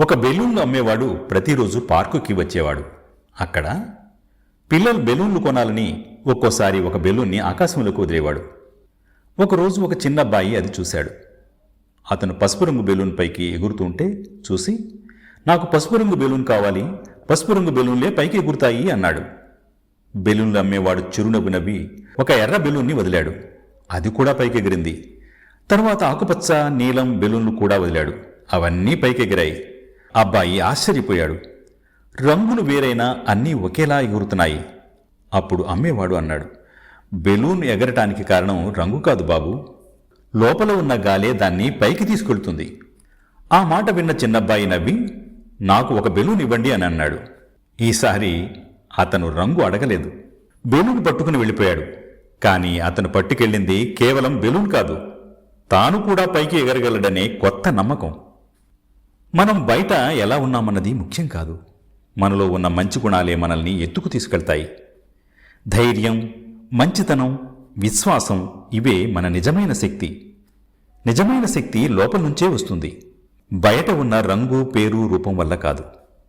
ఒక బెలూన్లు అమ్మేవాడు ప్రతిరోజు పార్కుకి వచ్చేవాడు. అక్కడ పిల్లలు బెలూన్లు కొనాలని ఒక్కోసారి ఒక బెలూన్ని ఆకాశంలోకి వదిలేవాడు. ఒకరోజు ఒక చిన్న అబ్బాయి అది చూశాడు. అతను పసుపు రంగు బెలూన్ పైకి ఎగురుతుంటే చూసి నాకు పసుపు రంగు బెలూన్ కావాలి పసుపు రంగు బెలూన్లే పైకి ఎగురుతాయి అన్నాడు. బెలూన్లు అమ్మేవాడు చిరునవ్వు నవ్వి ఒక ఎర్ర బెలూన్ని వదిలాడు. అది కూడా పైకి ఎగిరింది. తర్వాత ఆకుపచ్చ నీలం బెలూన్లు కూడా వదిలాడు. అవన్నీ పైకి ఎగిరాయి. అబ్బాయి ఆశ్చర్యపోయాడు. రంగులు వేరైనా అన్నీ ఒకేలా ఎగురుతున్నాయి. అప్పుడు అమ్మేవాడు అన్నాడు. బెలూన్ ఎగరటానికి కారణం రంగు కాదు బాబు. లోపల ఉన్న గాలే దాన్ని పైకి తీసుకెళ్తుంది. ఆ మాట విన్న చిన్నబ్బాయి నవ్వి నాకు ఒక బెలూన్ ఇవ్వండి అని అన్నాడు. ఈసారి అతను రంగు అడగలేదు. బెలూన్ పట్టుకుని వెళ్ళిపోయాడు. కానీ అతను పట్టుకెళ్ళింది కేవలం బెలూన్ కాదు. తాను కూడా పైకి ఎగరగలడనే కొత్త నమ్మకం. మనం బయట ఎలా ఉన్నామన్నది ముఖ్యం కాదు. మనలో ఉన్న మంచి గుణాలే మనల్ని ఎత్తుకు తీసుకెళ్తాయి. ధైర్యం మంచితనం విశ్వాసం ఇవే మన నిజమైన శక్తి. నిజమైన శక్తి లోపల నుంచే వస్తుంది. బయట ఉన్న రంగు పేరు రూపం వల్ల కాదు.